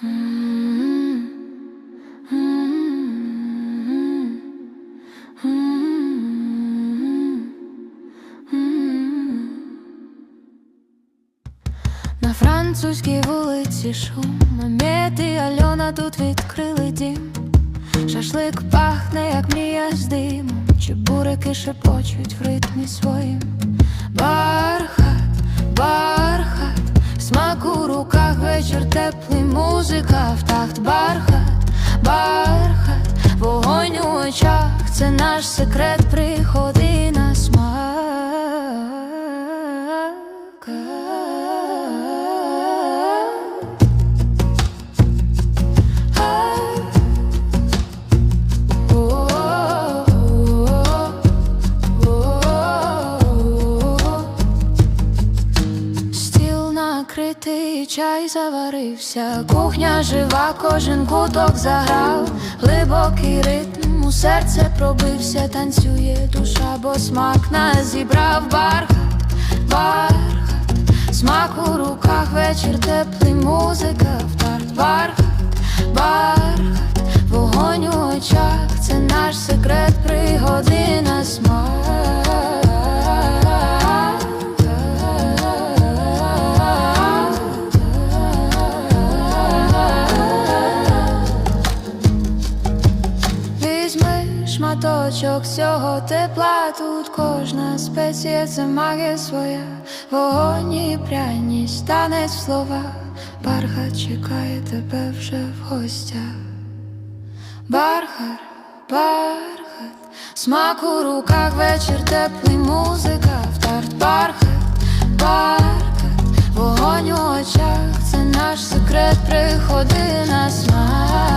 На французькій вулиці шум Мамєт і Альона тут відкрили дім. Шашлик пахне, як мрія з димом. Чебурики шепочуть в ритмі своїм? Бархат, бархат, вечір теплий, музика в такт Бархат, бархат, вогонь у очах, це наш секрет, приходи чай заварився, кухня жива, кожен куток заграв, глибокий ритм у серце пробився, танцює душа, бо смак нас зібрав. Бархат, бархат, смак у руках, вечір теплий, музика в такт бархат, бархат, вогонь у очах, це наш секрет, шматочок цього тепла, тут кожна спеція це магія своя, вогонь і пряність, танець в словах, бархат чекає тебе вже в гостях. Бархат, бархат, смак у руках, вечір теплий, музика в тарт, бархат, бархат, вогонь у очах, це наш секрет, приходи на смак.